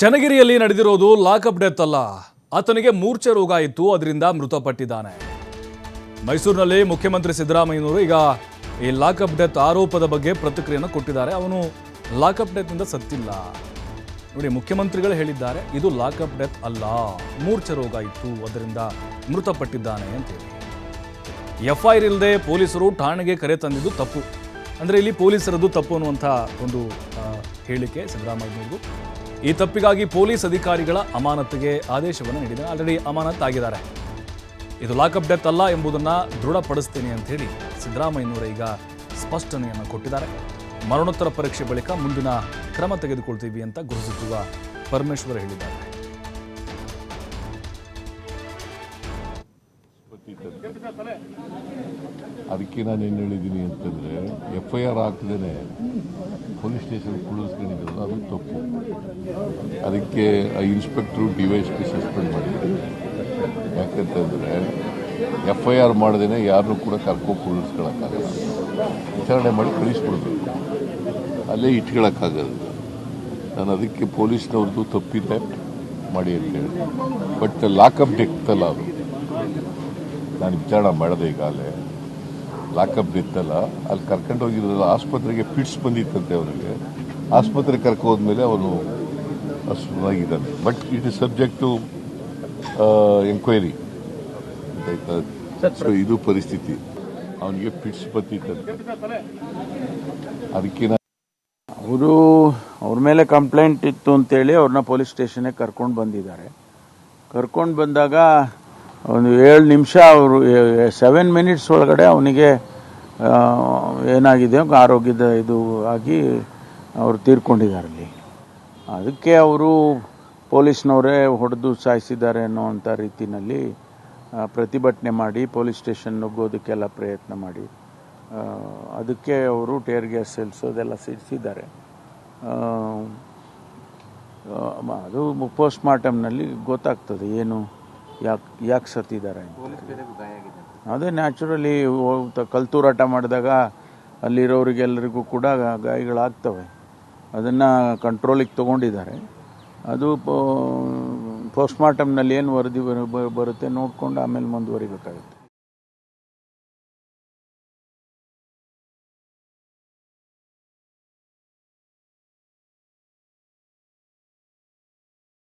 ಚನ್ನಗಿರಿಯಲ್ಲಿ ನಡೆದಿರೋದು lockup death ಅಲ್ಲ. ಆತನಿಗೆ ಮೂರ್ಛೆ ರೋಗ ಇತ್ತು, ಅದರಿಂದ ಮೃತಪಟ್ಟಿದ್ದಾನೆ. ಮೈಸೂರಿನಲ್ಲಿ ಮುಖ್ಯಮಂತ್ರಿ ಸಿದ್ದರಾಮಯ್ಯನವರು ಈಗ ಈ ಲಾಕಪ್ ಡೆತ್ ಆರೋಪದ ಬಗ್ಗೆ ಪ್ರತಿಕ್ರಿಯೆಯನ್ನು ಕೊಟ್ಟಿದ್ದಾರೆ. ಅವನು ಲಾಕಪ್ ಡೆತ್ನಿಂದ ಸತ್ತಿಲ್ಲ. ನೋಡಿ, ಮುಖ್ಯಮಂತ್ರಿಗಳು ಹೇಳಿದ್ದಾರೆ, ಇದು ಲಾಕಪ್ ಡೆತ್ ಅಲ್ಲ, ಮೂರ್ಛೆ ರೋಗ ಇತ್ತು, ಅದರಿಂದ ಮೃತಪಟ್ಟಿದ್ದಾನೆ ಅಂತೇಳಿ ಎಫ್ಐಆರ್ ಇಲ್ಲದೆ ಪೊಲೀಸರು ಠಾಣೆಗೆ ಕರೆ ತಂದಿದ್ದು ತಪ್ಪು. ಅಂದರೆ ಇಲ್ಲಿ ಪೊಲೀಸರದ್ದು ತಪ್ಪು ಅನ್ನುವಂಥ ಒಂದು ಹೇಳಿಕೆ ಸಿದ್ದರಾಮಯ್ಯನವ್ರದ್ದು ಈ ತಪ್ಪಿಗಾಗಿ ಪೊಲೀಸ್ ಅಧಿಕಾರಿಗಳ ಅಮಾನತಿಗೆ ಆದೇಶವನ್ನು ನೀಡಿದೆ. ಆಲ್ರೆಡಿ ಅಮಾನತ್ ಆಗಿದ್ದಾರೆ ಇದು ಲಾಕಪ್ ಡೆತ್ ಅಲ್ಲ ಎಂಬುದನ್ನು ದೃಢಪಡಿಸ್ತೇನೆ ಅಂತ ಹೇಳಿ ಸಿದ್ದರಾಮಯ್ಯನವರು ಈಗ ಸ್ಪಷ್ಟನೆಯನ್ನು ಕೊಟ್ಟಿದ್ದಾರೆ. ಮರಣೋತ್ತರ ಪರೀಕ್ಷೆ ಬಳಿಕ ಮುಂದಿನ ಕ್ರಮ ತೆಗೆದುಕೊಳ್ತೀವಿ ಅಂತ ಗೃಹ ಸಚಿವ ಪರಮೇಶ್ವರ್ ಹೇಳಿದ್ದಾರೆ. ಅದಕ್ಕೆ ನಾನು ಏನು ಹೇಳಿದ್ದೀನಿ ಅಂತಂದರೆ ಎಫ್ ಐ ಆರ್ ಹಾಕ್ದೇನೆ ಪೊಲೀಸ್ ಸ್ಟೇಷನ್ ಕುಳಿಸ್ಕೊಂಡಿದ್ದಲ್ಲ ಅದು ತಪ್ಪು. ಅದಕ್ಕೆ ಆ ಇನ್ಸ್ಪೆಕ್ಟ್ರು ಡಿ ಪಿ ಸಸ್ಪೆಂಡ್ ಮಾಡಿದ್ದಾರೆ ಯಾಕಂತಂದರೆ ಎಫ್ ಐ ಆರ್ ಮಾಡ್ದೇ ಯಾರನ್ನೂ ಕೂಡ ಕರ್ಕೋ ಕುಳಿಸ್ಕೊಳಕ್ಕಾಗಲ್ಲ. ವಿಚಾರಣೆ ಮಾಡಿ ಕಳಿಸ್ಕೊಡ್ಬೇಕು. ಅಲ್ಲೇ ಇಟ್ಕೊಳಕ್ಕಾಗಲ್ಲ. ನಾನು ಅದಕ್ಕೆ ಪೊಲೀಸ್ನವ್ರದ್ದು ತಪ್ಪಿದೆ ಮಾಡಿ ಅಂತೇಳಿ ಬಟ್ ಲಾಕಪ್ ಡೆಕ್ತಲ್ಲ ಅದು. ನಾನು ವಿಚಾರಣೆ ಮಾಡಿದೆ ಈಗಾಗಲೇ. ಲಾಕಪ್ ಇತ್ತಲ್ಲ ಅಲ್ಲಿ ಕರ್ಕೊಂಡು ಹೋಗಿರೋದಲ್ಲ ಆಸ್ಪತ್ರೆಗೆ ಪಿಟ್ಸ್ ಬಂದಿತ್ತಂತೆ ಅವನಿಗೆ ಆಸ್ಪತ್ರೆಗೆ ಕರ್ಕೊ ಹೋದ್ಮೇಲೆ ಅವನು ಅಸುವಾಗಿದ್ದಾನೆ but it is subject to enquiry so ಇದು ಪರಿಸ್ಥಿತಿ. ಅವನಿಗೆ ಪಿಟ್ಸ್ ಬಂದಿತ್ತಂತೆ. ಅದಕ್ಕೆ ಅವರು ಅವ್ರ ಮೇಲೆ ಕಂಪ್ಲೇಂಟ್ ಇತ್ತು ಅಂತೇಳಿ ಅವ್ರನ್ನ ಪೊಲೀಸ್ ಸ್ಟೇಷನ್ಗೆ ಕರ್ಕೊಂಡು ಬಂದಿದ್ದಾರೆ. ಕರ್ಕೊಂಡು ಬಂದಾಗ ಒಂದು ಏಳು ನಿಮಿಷ ಅವರು ಸೆವೆನ್ ಮಿನಿಟ್ಸ್ ಒಳಗಡೆ ಅವನಿಗೆ ಏನಾಗಿದೆ, ಆರೋಗ್ಯದ ಇದು ಆಗಿ ಅವರು ತೀರ್ಕೊಂಡಿದ್ದಾರೆ ಅಲ್ಲಿ. ಅದಕ್ಕೆ ಅವರು ಪೊಲೀಸ್ನವರೇ ಹೊಡೆದು ಸಾಯಿಸಿದ್ದಾರೆ ಅನ್ನೋವಂಥ ರೀತಿಯಲ್ಲಿ ಪ್ರತಿಭಟನೆ ಮಾಡಿ, ಪೊಲೀಸ್ ಸ್ಟೇಷನ್ ನುಗ್ಗೋದಕ್ಕೆಲ್ಲ ಪ್ರಯತ್ನ ಮಾಡಿ ಅದಕ್ಕೆ ಅವರು ಟೇರ್ ಗ್ಯಾಸ್ ಸಿಡಿಸೋದೆಲ್ಲ ಸಿಡಿಸಿದ್ದಾರೆ. ಅದು ಪೋಸ್ಟ್ ಮಾರ್ಟಮ್ನಲ್ಲಿ ಗೊತ್ತಾಗ್ತದೆ ಏನು ಯಾಕೆ ಯಾಕೆ ಸತ್ತಿದ್ದಾರೆ ಅದೇ ನ್ಯಾಚುರಲಿ ಕಲ್ತೂರಾಟ ಮಾಡಿದಾಗ ಅಲ್ಲಿರೋರಿಗೆಲ್ಲರಿಗೂ ಕೂಡ ಗಾಯಗಳಾಗ್ತವೆ. ಅದನ್ನು ಕಂಟ್ರೋಲಿಗೆ ತೊಗೊಂಡಿದ್ದಾರೆ. ಅದು ಪೋಸ್ಟ್ ಮಾರ್ಟಮ್ನಲ್ಲಿ ಏನು ವರದಿ ಬರು- ಬರುತ್ತೆ ನೋಡಿಕೊಂಡು ಆಮೇಲೆ ಮುಂದುವರಿಬೇಕಾಗುತ್ತೆ.